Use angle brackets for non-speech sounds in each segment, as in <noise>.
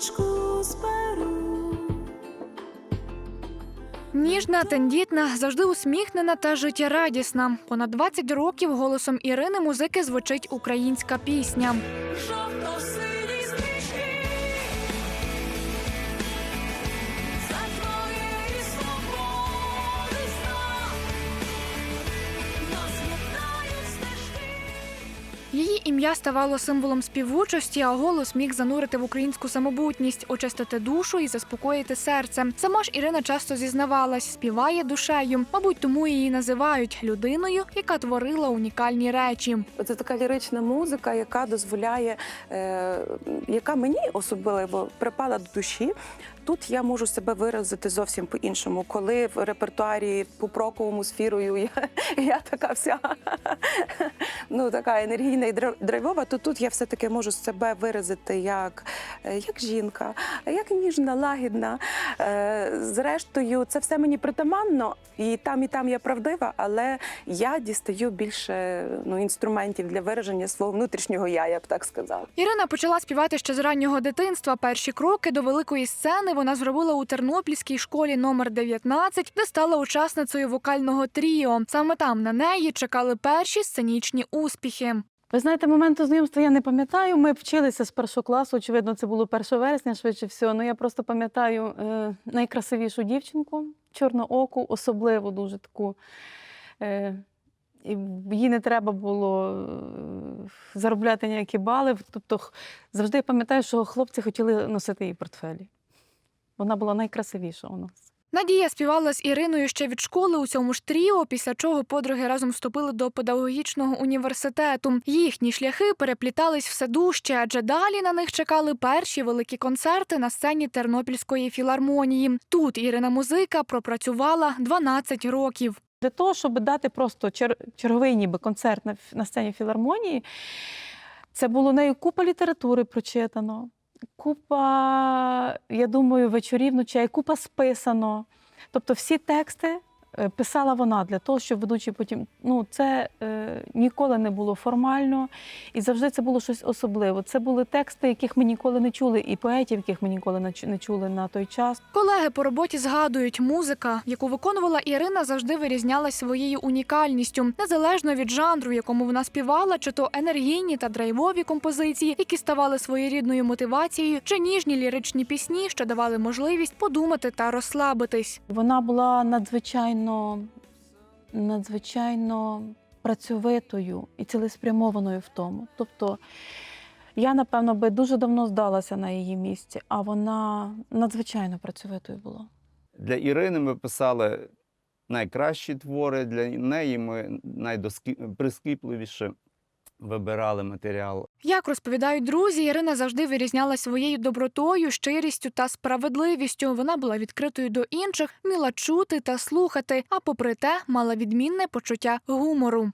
квіточку зберу. Ніжна, тендітна, завжди усміхнена та життєрадісна. Понад 20 років голосом Ірини музики звучить українська пісня. Жовто-сині Її ім'я ставало символом співучості, а голос міг занурити в українську самобутність, очистити душу і заспокоїти серце. Сама ж Ірина часто зізнавалась, співає душею. Мабуть, тому її називають людиною, яка творила унікальні речі. Це така лірична музика, яка дозволяє, е, яка мені особливо припала до душі. Тут я можу себе виразити зовсім по-іншому. Коли в репертуарі по проковому сфірою я, <laughs> я така вся <laughs> ну, така енергійна і драйв- драйвова, то тут я все-таки можу себе виразити як, як жінка, як ніжна, лагідна. Е, Зрештою, це все мені притаманно, і там, і там я правдива, але я дістаю більше ну, інструментів для вираження свого внутрішнього я, я б так сказала. Ірина почала співати ще з раннього дитинства. Перші кроки до великої сцени вона зробила у Тернопільській школі номер 19, де стала учасницею вокального тріо. Саме там на неї чекали перші сценічні успіхи. Ви знаєте, моменту знайомства я не пам'ятаю. Ми вчилися з першого класу. Очевидно, це було 1 вересня, швидше всього. Ну я просто пам'ятаю е, найкрасивішу дівчинку, чорнооку, особливо дуже таку. Е, їй не треба було е, заробляти ніякі бали. Тобто, завжди я пам'ятаю, що хлопці хотіли носити її портфелі. Вона була найкрасивіша у нас. Надія співала з Іриною ще від школи у цьому ж тріо, після чого подруги разом вступили до педагогічного університету. Їхні шляхи переплітались все дужче, адже далі на них чекали перші великі концерти на сцені Тернопільської філармонії. Тут Ірина музика пропрацювала 12 років. Для того, щоб дати просто чер- черговий ніби концерт на сцені філармонії, це було нею купа літератури прочитано, купа, я думаю, вечорів, ночей, купа списано. Тобто всі тексти писала вона для того, щоб ведучий потім. Ну, це е, ніколи не було формально, і завжди це було щось особливе. Це були тексти, яких ми ніколи не чули, і поетів, яких ми ніколи не чули на той час. Колеги по роботі згадують, музика, яку виконувала Ірина, завжди вирізнялась своєю унікальністю, незалежно від жанру, в якому вона співала, чи то енергійні та драйвові композиції, які ставали своєрідною мотивацією, чи ніжні ліричні пісні, що давали можливість подумати та розслабитись. Вона була надзвичайно, надзвичайно працьовитою і цілеспрямованою в тому. Тобто я, напевно, би дуже давно здалася на її місці, а вона надзвичайно працьовитою була. Для Ірини ми писали найкращі твори, для неї ми найприскіпливіше вибирали матеріал. Як розповідають друзі, Ірина завжди вирізняла своєю добротою, щирістю та справедливістю. Вона була відкритою до інших, вміла чути та слухати, а попри те, мала відмінне почуття гумору.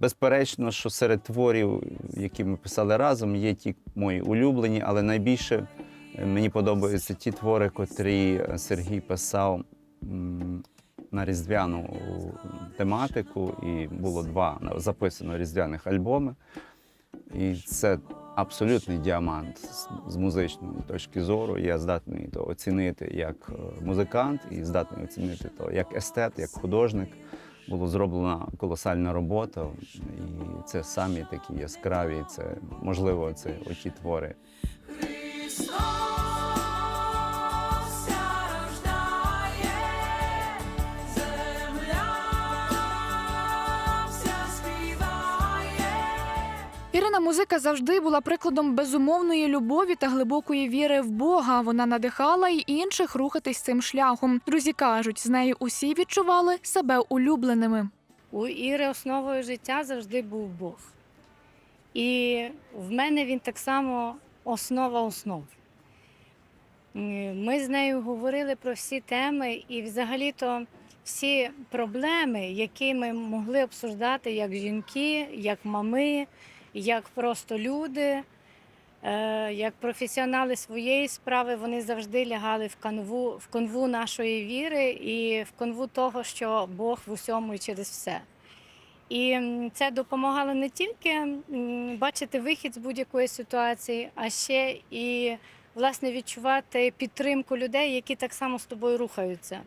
Безперечно, що серед творів, які ми писали разом, є ті мої улюблені, але найбільше е, мені подобаються ті твори, котрі е, Сергій писав на різдвяну тематику, і було два записано різдвяних альбоми. І це абсолютний діамант з, музичної точки зору. Я здатний то оцінити як е, музикант і здатний оцінити то як естет, як художник. Було зроблена колосальна робота, і це самі такі яскраві. Це можливо, це оті твори. Ірина музика завжди була прикладом безумовної любові та глибокої віри в Бога. Вона надихала й інших рухатись цим шляхом. Друзі кажуть, з нею усі відчували себе улюбленими. У Іри основою життя завжди був Бог. І в мене він так само основа основ. Ми з нею говорили про всі теми і взагалі-то всі проблеми, які ми могли обсуждати як жінки, як мами, як просто люди. Е, Як професіонали своєї справи, вони завжди лягали в канву, в канву нашої віри і в канву того, що Бог в усьому і через все. І це допомагало не тільки бачити вихід з будь-якої ситуації, а ще і власне відчувати підтримку людей, які так само з тобою рухаються.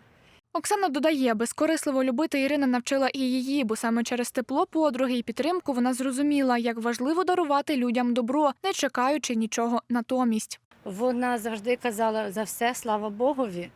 Оксана додає, безкорисливо любити Ірина навчила і її, бо саме через тепло подруги і підтримку вона зрозуміла, як важливо дарувати людям добро, не чекаючи нічого натомість. Вона завжди казала за все, слава Богові.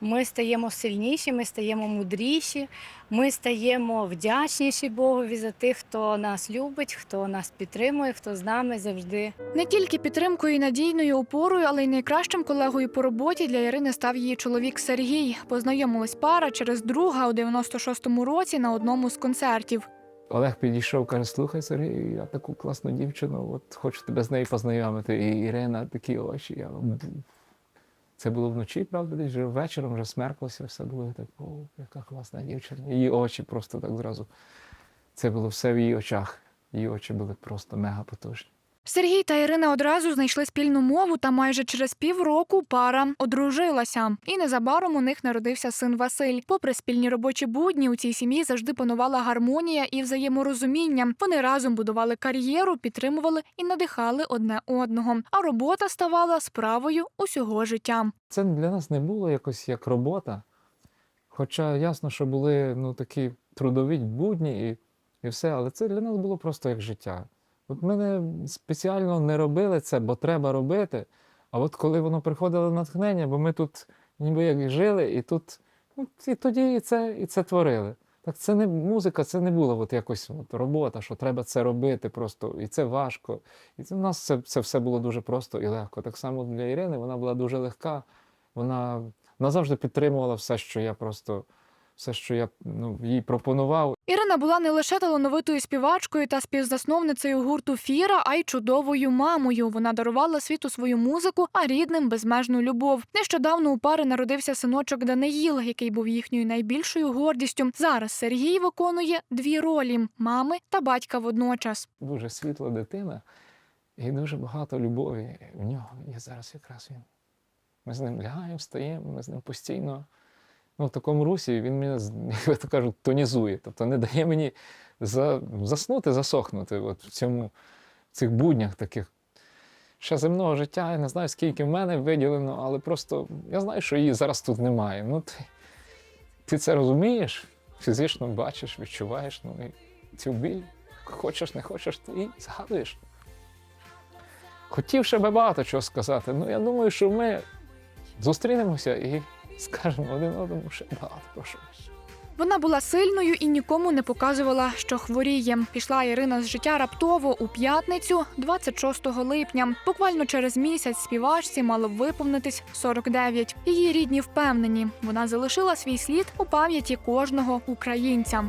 Ми стаємо сильніші, ми стаємо мудріші, ми стаємо вдячніші Богові за тих, хто нас любить, хто нас підтримує, хто з нами завжди. Не тільки підтримкою і надійною опорою, але й найкращим колегою по роботі для Ірини став її чоловік Сергій. Познайомилась пара через друга у 96-му році на одному з концертів. Олег підійшов, каже: слухай, Сергій, я таку класну дівчину, от хочу тебе з нею познайомити. І Ірина такі очі. Я... Це було вночі, правда, десь вже вечором вже смерклося, все було так, о, яка класна дівчина. Її очі просто так зразу. Це було все в її очах. Її очі були просто мега потужні. Сергій та Ірина одразу знайшли спільну мову, та майже через півроку пара одружилася. І незабаром у них народився син Василь. Попри спільні робочі будні, у цій сім'ї завжди панувала гармонія і взаєморозуміння. Вони разом будували кар'єру, підтримували і надихали одне одного. А робота ставала справою усього життя. Це для нас не було якось як робота. Хоча ясно, що були ну, такі трудові будні і, і все, але це для нас було просто як життя. От ми не спеціально не робили це, бо треба робити. А от коли воно приходило натхнення, бо ми тут ніби як жили, і тут ну, і тоді і це, і це творили. Так це не музика, це не було от якось от робота, що треба це робити просто, і це важко. І це, у нас це, це все було дуже просто і легко. Так само для Ірини вона була дуже легка. Вона, вона завжди підтримувала все, що я просто, все, що я ну, їй пропонував. Ірина була не лише талановитою співачкою та співзасновницею гурту Фіра, а й чудовою мамою. Вона дарувала світу свою музику, а рідним безмежну любов. Нещодавно у пари народився синочок Даниїл, який був їхньою найбільшою гордістю. Зараз Сергій виконує дві ролі мами та батька водночас. Дуже світла дитина і дуже багато любові в нього. І зараз якраз він. Ми з ним лягаємо, встаємо, ми з ним постійно. Ну, в такому русі він мене, <laughs> як то кажуть, тонізує. Тобто не дає мені за, заснути, засохнути от в цьому, в цих буднях таких. Ще земного життя, я не знаю, скільки в мене виділено, але просто я знаю, що її зараз тут немає. Ну, ти, ти це розумієш, фізично бачиш, відчуваєш, ну і цю біль, хочеш, не хочеш, ти і згадуєш. Хотів ще би багато чого сказати. Ну, я думаю, що ми зустрінемося і скажемо один одному ще багато про що. Вона була сильною і нікому не показувала, що хворіє. Пішла Ірина з життя раптово у п'ятницю, 26 липня. Буквально через місяць співачці мало виповнитись 49. Її рідні впевнені, вона залишила свій слід у пам'яті кожного українця.